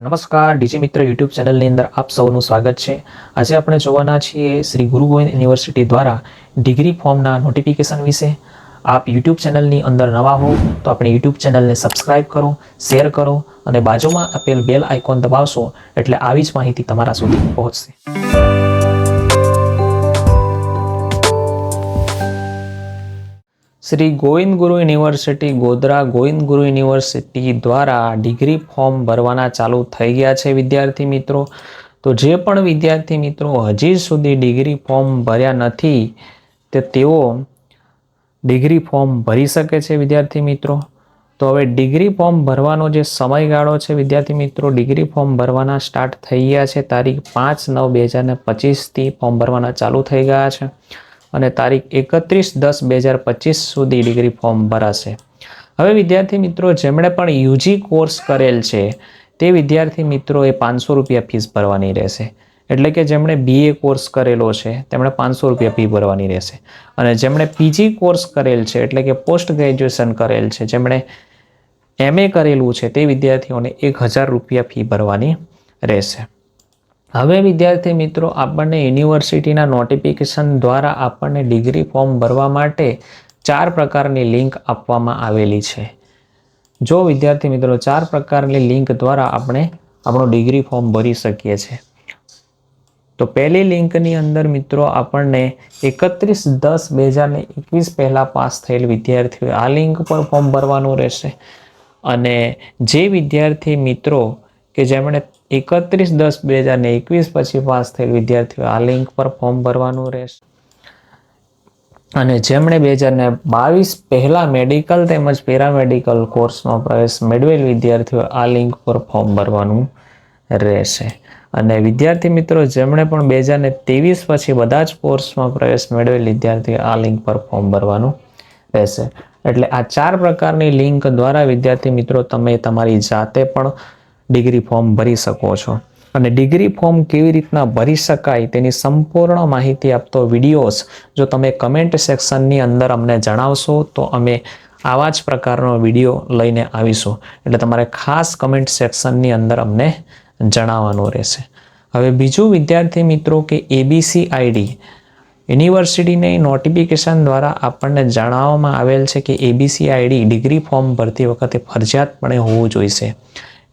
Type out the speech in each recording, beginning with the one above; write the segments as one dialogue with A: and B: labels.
A: નમસ્કાર, ડીજી મિત્ર યુટ્યુબ ચેનલની અંદર આપ સૌનું સ્વાગત છે. આજે આપણે જોવાના છીએ શ્રી ગુરુ ગોવિંદ યુનિવર્સિટી દ્વારા ડિગ્રી ફોર્મના નોટિફિકેશન વિશે. આપ યુટ્યુબ ચેનલની અંદર નવા હો તો આપણે યુટ્યુબ ચેનલને સબસ્ક્રાઇબ કરો, શેર કરો અને બાજુમાં આપેલ બેલ આઇકોન દબાવશો એટલે આવી જ માહિતી તમારા સુધી પહોંચશે. શ્રી ગોવિંદ ગુરુ યુનિવર્સિટી ગોધરા ગોવિંદ ગુરુ યુનિવર્સિટી દ્વારા ડિગ્રી ફોર્મ ભરવાના ચાલુ થઈ ગયા છે વિદ્યાર્થી મિત્રો. તો જે પણ વિદ્યાર્થી મિત્રો હજી સુધી ડિગ્રી ફોર્મ ભર્યા નથી, તે તેઓ ડિગ્રી ફોર્મ ભરી શકે છે વિદ્યાર્થી મિત્રો. તો હવે ડિગ્રી ફોર્મ ભરવાનો જે સમયગાળો છે વિદ્યાર્થી મિત્રો, ડિગ્રી ફોર્મ ભરવાના સ્ટાર્ટ થઈ ગયા છે તારીખ પાંચ નવ બે હજાર પચીસથી ફોર્મ ભરવાના ચાલુ થઈ ગયા છે. અને તારીખ એકત્રીસ દસ બે હજાર પચીસ સુધી ડિગ્રી ફોર્મ ભરાશે. હવે વિદ્યાર્થી મિત્રો, જેમણે પણ યુજી કોર્સ કરેલ છે, તે વિદ્યાર્થી મિત્રોએ પાંચસો રૂપિયા ફીસ ભરવાની રહેશે. એટલે કે જેમણે બીએ કોર્સ કરેલો છે, તેમણે પાંચસો રૂપિયા ફી ભરવાની રહેશે. અને જેમણે પીજી કોર્સ કરેલ છે, એટલે કે પોસ્ટ ગ્રેજ્યુએશન કરેલ છે, જેમણે એમએ કરેલું છે, તે વિદ્યાર્થીઓને એક હજાર રૂપિયા ફી ભરવાની રહેશે. હવે વિદ્યાર્થી મિત્રો, આપણને યુનિવર્સિટીના નોટિફિકેશન દ્વારા આપણને ડિગ્રી ફોર્મ ભરવા માટે ચાર પ્રકારની લિંક આપવામાં આવેલી છે. જો વિદ્યાર્થી મિત્રો, ચાર પ્રકારની લિંક દ્વારા આપણે આપણું ડિગ્રી ફોર્મ ભરી શકીએ છીએ. તો પહેલી લિંકની અંદર મિત્રો, આપણને એકત્રીસ દસ બે હજારને એકવીસ પહેલાં પાસ થયેલ વિદ્યાર્થીઓ આ લિંક પર ફોર્મ ભરવાનું રહેશે. અને જે વિદ્યાર્થી મિત્રો કે જેમણે એકત્રીસ દસ બે હજાર એકવીસ પછી પાસ થયેલ વિદ્યાર્થીઓ આ લિંક પર ફોર્મ ભરવાનું રહેશે. અને જેમણે બે હજાર ને બાવીસ પહેલાં મેડિકલ તેમજ પેરામેડિકલ કોર્સમાં પ્રવેશ મેળવેલ વિદ્યાર્થીઓ આ લિંક પર ફોર્મ ભરવાનું રહેશે. અને વિદ્યાર્થી મિત્રો, જેમણે પણ બે હજાર ને ત્રેવીસ પછી બધા જ કોર્સમાં પ્રવેશ મેળવેલ વિદ્યાર્થીઓ આ લિંક પર ફોર્મ ભરવાનું રહેશે. એટલે આ ચાર પ્રકારની લિંક દ્વારા વિદ્યાર્થી મિત્રો, તમે તમારી જાતે પણ ડિગ્રી ફોર્મ ભરી શકો છો. અને ડિગ્રી ફોર્મ કેવી રીતના ભરી શકાય તેની સંપૂર્ણ માહિતી આપતો વિડીયોઝ જો તમે કમેન્ટ સેક્શનની અંદર અમને જણાવશો, તો અમે આવા જ પ્રકારનો વીડિયો લઈને આવીશું. એટલે તમારે ખાસ કમેન્ટ સેક્શનની અંદર અમને જણાવવાનું રહેશે. હવે બીજું વિદ્યાર્થી મિત્રો કે એબીસી આઈડી યુનિવર્સિટીની નોટિફિકેશન દ્વારા આપણને જણાવવામાં આવેલ છે કે એબીસી આઈડી ડિગ્રી ફોર્મ ભરતી વખતે ફરજિયાતપણે હોવું જોઈશે.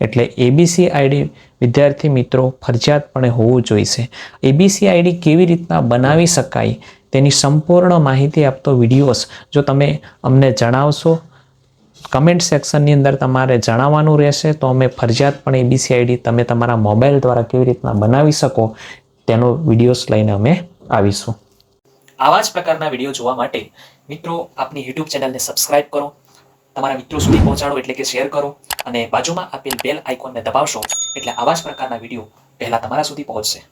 A: એટલે એબીસી આઈડી વિદ્યાર્થી મિત્રો ફરજિયાતપણે હોવું જોઈશે. એબીસી આઈડી કેવી રીતના બનાવી શકાય તેની સંપૂર્ણ માહિતી આપતો વિડીયોઝ જો તમે અમને જણાવશો કમેન્ટ સેક્શનની અંદર તમારે જણાવવાનું રહેશે, તો અમે ફરજિયાતપણે એબીસી આઈડી તમે તમારા મોબાઈલ દ્વારા કેવી રીતના બનાવી શકો તેનો વિડીયોઝ લઈને અમે આવીશું. આવા જ પ્રકારના વીડિયો જોવા માટે મિત્રો આપની યુટ્યુબ ચેનલને સબસ્ક્રાઇબ કરો તમારા મિત્રો સુધી પહોંચાડો એટલે કે શેર કરો અને બાજુમાં આપેલ બેલ આઇકોનને દબાવશો એટલે આવા જ પ્રકારના વીડિયો પહેલા તમારા સુધી પહોંચશે.